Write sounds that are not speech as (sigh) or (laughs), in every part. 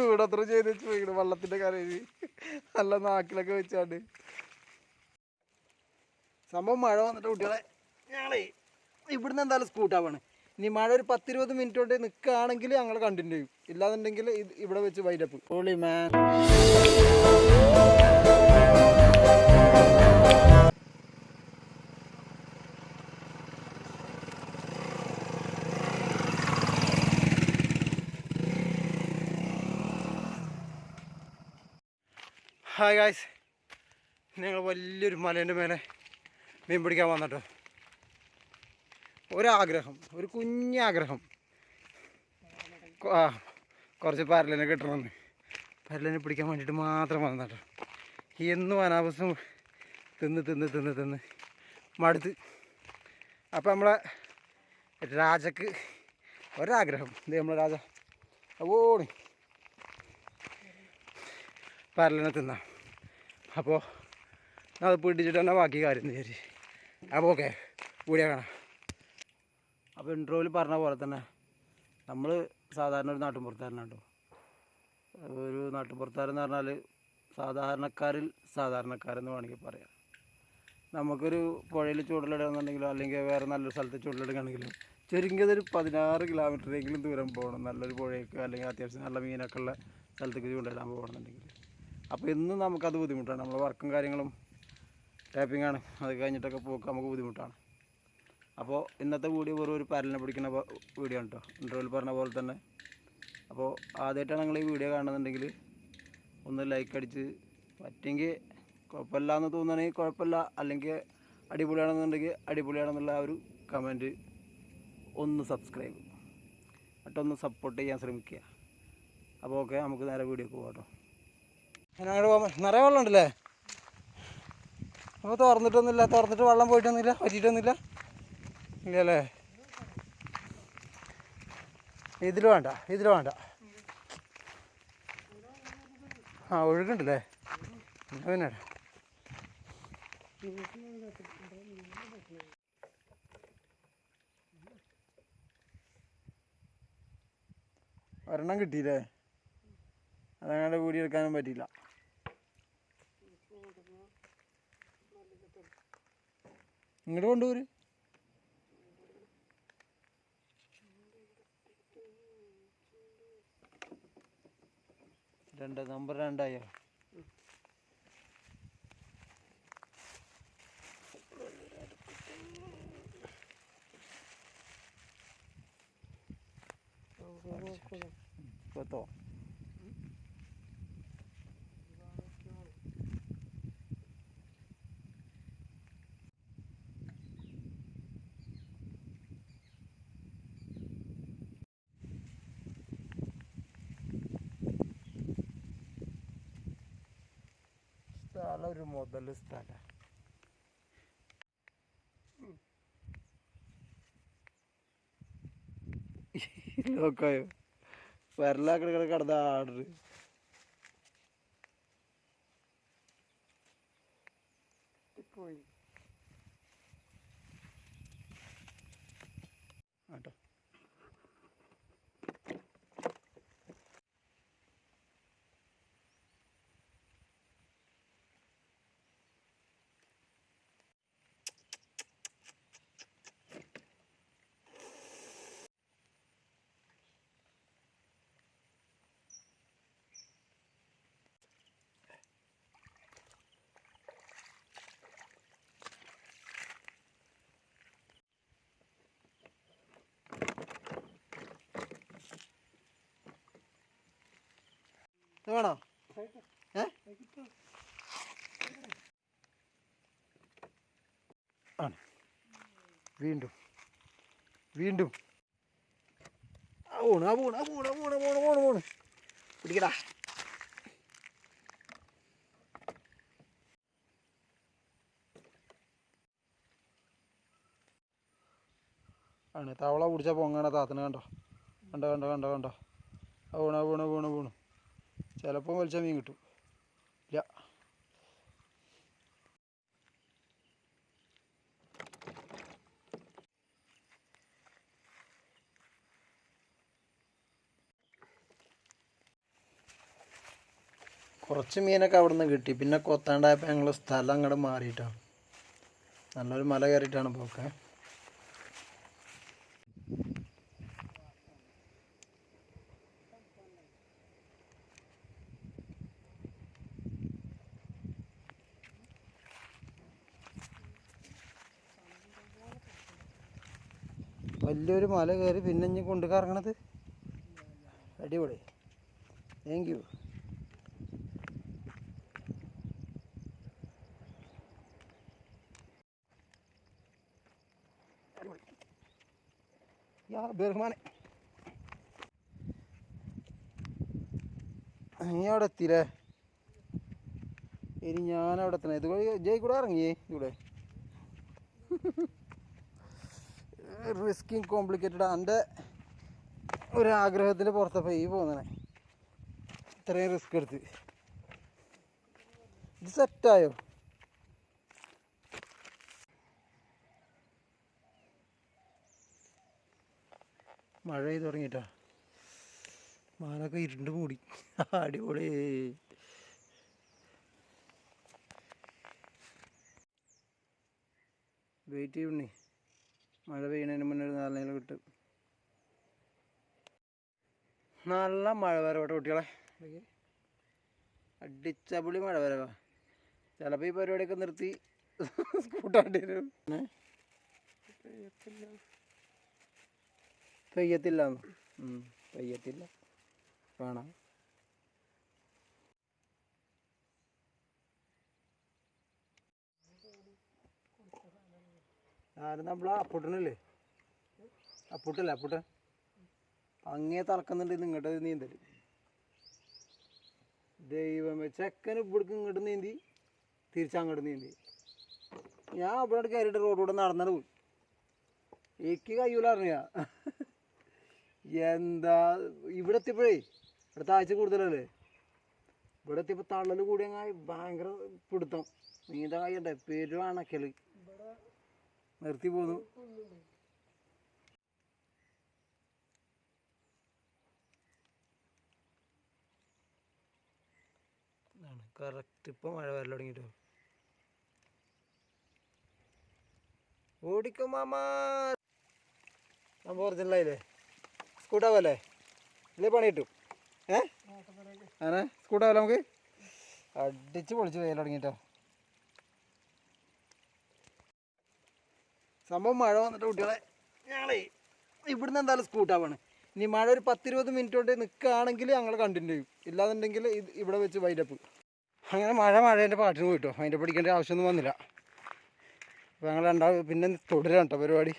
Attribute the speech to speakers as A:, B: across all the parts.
A: വീടത്ര ചെയ്ത് വെച്ച് പോയിക്കണ് വെള്ളത്തിന്റെ കരയിൽ നല്ല നാക്കിലൊക്കെ വെച്ചാണ്ട്. സംഭവം മഴ വന്നിട്ട് കുട്ടികളെ ഞങ്ങളെ ഇവിടുന്ന് എന്തായാലും സ്കൂട്ടാവാണ് ഇനി മഴ ഒരു പത്തിരുപത് മിനിറ്റ് കൊണ്ട് നിൽക്കുകയാണെങ്കിൽ ഞങ്ങൾ കണ്ടിന്യൂ ചെയ്യും. ഇല്ലാന്നുണ്ടെങ്കിൽ ഇവിടെ വെച്ച് വൈറ്റപ്പ് ഓളി മാൻ ഹായ് ഗായ്സ് ഞങ്ങൾ വലിയൊരു മലേന്റെ മേലെ മീൻ പിടിക്കാൻ വന്നിട്ടോ. ഒരാഗ്രഹം ഒരു കുഞ്ഞാഗ്രഹം ആ കുറച്ച് പരലിനെ കിട്ടണമെന്ന്. പരലിനെ പിടിക്കാൻ വേണ്ടിയിട്ട് മാത്രം വന്നട്ടോ എന്നും അനാവശ്യം തിന്ന് തിന്ന് തിന്ന് തിന്ന് മടുത്ത്. അപ്പം നമ്മളെ രാജക്ക് ഒരാഗ്രഹം. ഇത് നമ്മളെ രാജ. ഓടി. പരലിനെ തിന്നാം. അപ്പോൾ അത് പിടിച്ചിട്ട് തന്നെ ബാക്കി കാര്യം വിചാരിച്ച് അപ്പോൾ ഓക്കെ വീഡിയോ കാണാം. അപ്പോൾ ഇൻട്രോയിൽ പറഞ്ഞ പോലെ തന്നെ നമ്മൾ സാധാരണ ഒരു നാട്ടുമ്പുറത്താരനാട്ടോ ഒരു നാട്ടുമ്പുറത്താരെന്ന് പറഞ്ഞാൽ സാധാരണക്കാരിൽ സാധാരണക്കാരെന്ന് വേണമെങ്കിൽ പറയാം. നമുക്കൊരു പുഴയിൽ ചൂടലിടുകയാണെന്നുണ്ടെങ്കിലോ അല്ലെങ്കിൽ വേറെ നല്ലൊരു സ്ഥലത്ത് ചൂടലിടുകയാണെങ്കിലും ചുരുങ്ങിയത് പതിനാറ് കിലോമീറ്ററെങ്കിലും ദൂരം പോകണം. നല്ലൊരു പുഴയ്ക്ക് അല്ലെങ്കിൽ അത്യാവശ്യം നല്ല മീനൊക്കെ ഉള്ള സ്ഥലത്തേക്ക് ചൂണ്ടയിടാൻ പോകണമെന്നുണ്ടെങ്കിൽ. അപ്പോൾ ഇന്നും നമുക്കത് ബുദ്ധിമുട്ടാണ്. നമ്മൾ വർക്കും കാര്യങ്ങളും ടാപ്പിംഗ് ആണ് അത് കഴിഞ്ഞിട്ടൊക്കെ പോക്ക് നമുക്ക് ബുദ്ധിമുട്ടാണ്. അപ്പോൾ ഇന്നത്തെ വീഡിയോ വെറും ഒരു പരലിനെ പിടിക്കുന്ന വീഡിയോ ആണ് കേട്ടോ ഇന്റർവ്യൂവിൽ പറഞ്ഞ പോലെ തന്നെ. അപ്പോൾ ആദ്യമായിട്ടാണ് നിങ്ങൾ ഈ വീഡിയോ കാണുന്നുണ്ടെങ്കിൽ ഒന്ന് ലൈക്ക് അടിച്ച് പറ്റിയെങ്കിൽ കുഴപ്പമില്ല എന്ന് തോന്നുകയാണെങ്കിൽ കുഴപ്പമില്ല. അല്ലെങ്കിൽ അടിപൊളിയാണെന്നുണ്ടെങ്കിൽ അടിപൊളിയാണെന്നുള്ള ആ ഒരു കമന്റ് ഒന്ന് സബ്സ്ക്രൈബ് എന്നിട്ടൊന്ന് സപ്പോർട്ട് ചെയ്യാൻ ശ്രമിക്കുക. അപ്പോൾ ഓക്കെ നമുക്ക് നേരെ വീഡിയോ പോകാം കേട്ടോ അങ്ങോട്ട് പോകാൻ നിറയെ വെള്ളം ഉണ്ടല്ലേ അപ്പോൾ തുറന്നിട്ടൊന്നുമില്ല. തുറന്നിട്ട് വെള്ളം പോയിട്ടൊന്നുമില്ല. പറ്റിയിട്ടൊന്നുമില്ല ഇല്ലല്ലേ? ഇതിൽ വേണ്ട. ഇതിൽ വേണ്ട. ആ ഒഴുകുണ്ടല്ലേ പിന്നെ. ഒരെണ്ണം കിട്ടിയില്ലേ? അതങ്ങനെ കൂടി എടുക്കാനും പറ്റിയില്ല. ഇങ്ങോട്ട് കൊണ്ടുപോര് രണ്ട് നമ്പർ രണ്ടായോ പത്തോ ഒരു മുതൽ സ്ഥല. നോക്കായോ? വരലാക്കട കിടന്ന ആർഡർ പോയി. ആട്ടോ. ഇത് വേണോ? ഏ? ആണ്. വീണ്ടും. വീണ്ടും. ആ പോണ് ആ പോണ് ആ പോണ് ആ പോണ് പോണ് പിടിക്കടാ. ആണ് തവള പിടിച്ച പൊങ്ങണ താത്തന കണ്ടോ? കണ്ടോ കണ്ടോ കണ്ടോ കണ്ടോ? ആ വീണു വീണു വീണു വീണു ചിലപ്പോൾ വലിച്ച മീൻ കിട്ടും. ഇല്ല. കുറച്ച് മീനൊക്കെ അവിടെ നിന്ന് കിട്ടി. പിന്നെ കൊത്താണ്ടായപ്പോൾ ഞങ്ങൾ സ്ഥലം അങ്ങോട്ട് മാറിയിട്ടാണ് നല്ലൊരു മല കയറിയിട്ടാണ് പോക്കെ. വലിയൊരു മല കയറി പിന്നെ ഇനി കൊണ്ട് കറങ്ങണത്? അടിപൊളി. താങ്ക് യു നീ അവിടെ എത്തിയില്ലേ ഇനി ഞാൻ അവിടെ എത്തണേ. ഇത് ജയ് കൂടെ ഇറങ്ങിയേ ഇവിടെ. റിസ്കിങ് കോംപ്ലിക്കേറ്റഡ് എന്റെ ഒരു ആഗ്രഹത്തിന്റെ പുറത്തപ്പോൾ ഈ പോകുന്നേ ഇത്രയും റിസ്ക് എടുത്ത്. ഇത് സെറ്റായോ മഴ പെയ്ത് തുടങ്ങിയിട്ടാ. മാനൊക്കെ ഇരുണ്ട് മൂടി. അടിപൊളി. വെയിറ്റ് ചെയ്യണേ മഴ പെയ്യുന്നതിന് മുന്നേ ഒരു നാല് കിട്ടും. നല്ല മഴ വരവട്ടെ കുട്ടികളെ. അടിച്ചപൊളി മഴ വരവാ. ചിലപ്പോൾ ഈ പരിപാടിയൊക്കെ നിർത്തി സ്കൂട്ടാണ്ടി വരും? പെയ്യത്തില്ല. പെയ്യത്തില്ല. കാണാം ആരും നമ്മളെ അപ്പുട്ടനല്ലേ? അപ്പുട്ടല്ലേ അപ്പുട്ടൻ? അങ്ങേ തളക്കുന്നുണ്ട് ഇങ്ങോട്ട് നീന്തൽ ദൈവമേ ചെക്കൻ ഇവിടേക്ക് ഇങ്ങോട്ട് നീന്തി തിരിച്ചങ്ങോട്ട് നീന്തി. ഞാൻ അവിടെ കയറിയിട്ട് റോഡിലൂടെ നടന്നത് പോയി. എനിക്ക് കഴിയൂല അറിഞ്ഞ എന്താ ഇവിടെ എത്തിയപ്പോഴേ ഇവിടെ താഴ്ച കൂടുതലല്ലേ? ഇവിടെ എത്തിയപ്പോൾ തള്ളൽ കൂടിയങ്ങായി ഭയങ്കര പിടുത്തം. നീന്താൻ കഴിയണ്ടേ? പേരും അണക്കൽ നിർത്തി പോന്നു. കറക്റ്റ് ഇപ്പം മഴ വരൽ തുടങ്ങിട്ടോ. ഓടിക്കും മാമാ. ഒറിജിനലായില്ലേ സ്കൂട്ടാവല്ലേ ഇല്ലേ പണി കിട്ടും? ഏ? അങ്ങനെ സ്കൂട്ടാവല്ലേ നമുക്ക്? അടിച്ച് പൊളിച്ച് വെയിൽ തുടങ്ങിട്ടോ. സംഭവം മഴ വന്നിട്ട് കുട്ടികളെ ഞങ്ങളേ ഇവിടുന്ന് എന്തായാലും സ്കൂട്ടാവാണ് ഇനി മഴ ഒരു പത്തിരുപത് മിനിറ്റ് കൊണ്ട് നിൽക്കുകയാണെങ്കിൽ ഞങ്ങൾ കണ്ടിന്യൂ ചെയ്യും. ഇല്ലാന്നുണ്ടെങ്കിൽ ഇത് ഇവിടെ വെച്ച് വൈഡപ്പ് അങ്ങനെ മഴ മഴേന്റെ പാട്ടിന് പോയിട്ടോ. അതിന്റെ പിടിക്കേണ്ട ആവശ്യമൊന്നും വന്നില്ല. അപ്പോൾ ഞങ്ങൾ രണ്ടാമത് പിന്നെ തുടരാം കേട്ടോ പരിപാടി.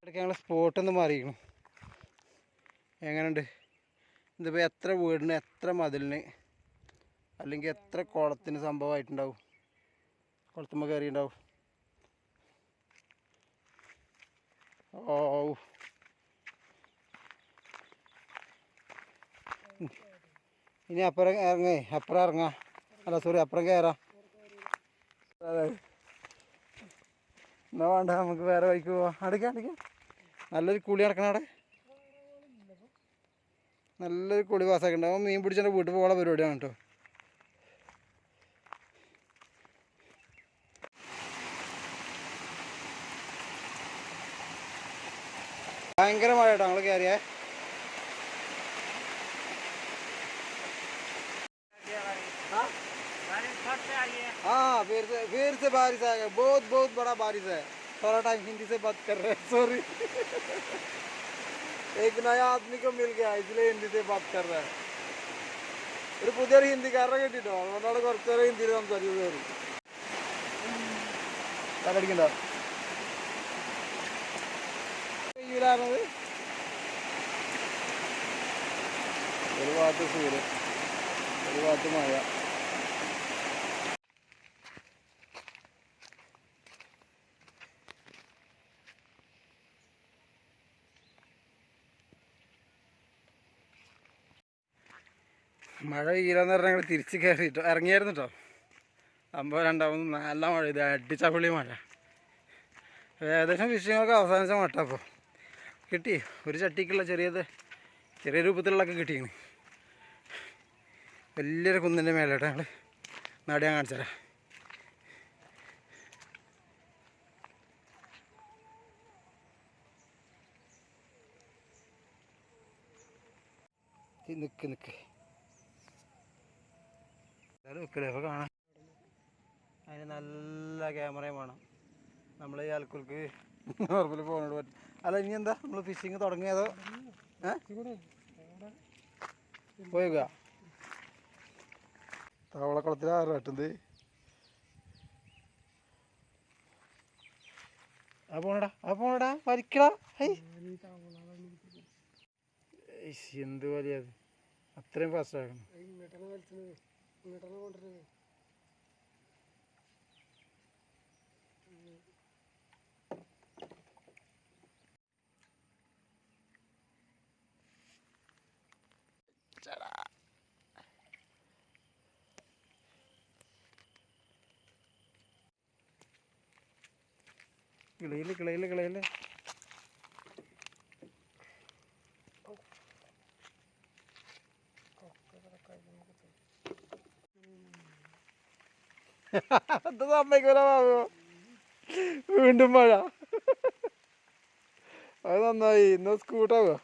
A: ഇടയ്ക്ക് ഞങ്ങൾ സ്പോട്ടൊന്ന് മാറിയിരിക്കണം എങ്ങനെയുണ്ട്? ഇതിപ്പോൾ എത്ര വീടിന് എത്ര മതിലിന് അല്ലെങ്കിൽ എത്ര കുളത്തിന് സംഭവമായിട്ടുണ്ടാവും? കുളത്തുമ്പോൾ കയറിയിട്ടുണ്ടാവും. ഓ ഇനി അപ്പുറം ഇറങ്ങേ അപ്പുറം ഇറങ്ങാം. അല്ല സോറി അപ്പുറം കയറാം അതെ. എന്നാ വേണ്ട നമുക്ക് വേറെ വഴിക്ക് പോവാം. അടയ്ക്കാം അടയ്ക്കാം നല്ലൊരു കുളി നടക്കണം അവിടെ. നല്ലൊരു കുളി പാസ്സാക്കണ്ട. മീൻ പിടിച്ചെന്റെ വീട്ടിൽ പോകാനുള്ള പരിപാടിയാണ് കേട്ടോ. ഭയങ്കര മഴ കേട്ടോ ഞങ്ങൾ കയറിയേ हाँ फिर से फिर से बारिश आ गया बहुत बहुत बड़ा बारिश है थोड़ा टाइम हिंदी से बात कर रहे हैं सॉरी एक नया आदमी को मिल गया इसलिए हिंदी से बात कर रहा है ഒരു പുതിയൊരു ഹിന്ദിക്കാരനെ കിട്ടിട്ടോ അതുകൊണ്ടാണ് കുറച്ചേരം ഹിന്ദിയിൽ സംസാരിച്ചത് കയറി തലടിക്കണ്ടോ പെയ്യൂലായിരുന്നത് ഒരു ഭാഗത്ത് സൂര്യൻ ഒരു ഭാഗത്ത് മഴ. മഴ പെയ്യില്ലെന്ന് പറഞ്ഞാൽ ഞങ്ങൾ തിരിച്ച് കയറിട്ടോ ഇറങ്ങിയായിരുന്നു കേട്ടോ അമ്പത് രണ്ടാമത് നല്ല മഴ ഇത് അടിച്ചപൊളി മഴ. ഏകദേശം വിഷയങ്ങളൊക്കെ അവസാനിച്ച മട്ട അപ്പോൾ കിട്ടി. ഒരു ചട്ടിക്കുള്ള ചെറിയത് ചെറിയ രൂപത്തിലുള്ളതൊക്കെ കിട്ടിയാണ് വലിയൊരു കുന്നിന്റെ മേലോട്ട് ഞങ്ങൾ നാട് ഞാൻ കാണിച്ചു തരാം. നിൽക്ക് നിക്ക് എന്തായാലും കാണാം. അതിന് നല്ല ക്യാമറയും വേണം. നമ്മൾ ഈ ആൽക്കുൾക്ക് (laughs) നോർമൽ ഫോണോട് പറ്റും അല്ല ഇനി എന്താ? നമ്മൾ ഫിഷിങ് തുടങ്ങിയതോ
B: പോയുക ആറ് കെട്ടുന്നത്
A: ആ പോണടാ ആ പോണടാ വരിക്കടാ എന്ത് വലിയ അത്. അത്രയും ഫാസ്റ്റ് ആക്കണം. കിളയിൽ കിളയിൽ കിളയിൽ
B: എന്താ സമ്മതിക്കൂല ബാബു. വീണ്ടും മഴ. അത് നന്നായി. ഇന്ന് സ്കൂട്ടാവുക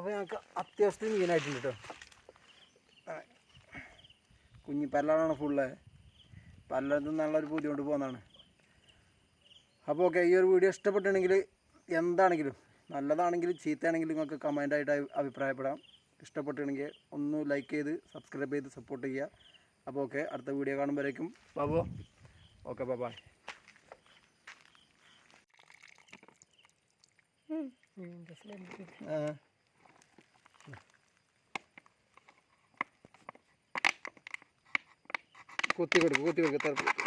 A: അപ്പോൾ ഞങ്ങൾക്ക് അത്യാവശ്യത്തിന് മീനായിട്ടുണ്ട് കേട്ടോ കുഞ്ഞി പല്ലാണ് ഫുള്ള് പല്ലത്തും നല്ലൊരു ബുദ്ധിമുട്ട് പോകുന്നതാണ് അപ്പോൾ ഓക്കെ ഈ ഒരു വീഡിയോ ഇഷ്ടപ്പെട്ടിട്ടുണ്ടെങ്കിൽ എന്താണെങ്കിലും നല്ലതാണെങ്കിലും ചീത്തയാണെങ്കിലും നിങ്ങൾക്ക് കമന്റായിട്ട് അഭിപ്രായപ്പെടാം. ഇഷ്ടപ്പെട്ടിട്ടുണ്ടെങ്കിൽ ഒന്ന് ലൈക്ക് ചെയ്ത് സബ്സ്ക്രൈബ് ചെയ്ത് സപ്പോർട്ട് ചെയ്യുക. അപ്പോൾ ഓക്കെ അടുത്ത വീഡിയോ കാണുമ്പോഴേക്കും ബാബു. ഓക്കെ ബൈ ആ. കുത്തി കൊടുക്കും കുത്തി. കൊടുക്കും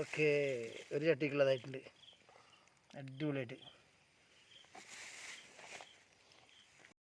A: ഓക്കെ ഒരു ചട്ടിക്കുള്ളതായിട്ടുണ്ട്. അടിപൊളിയായിട്ട്.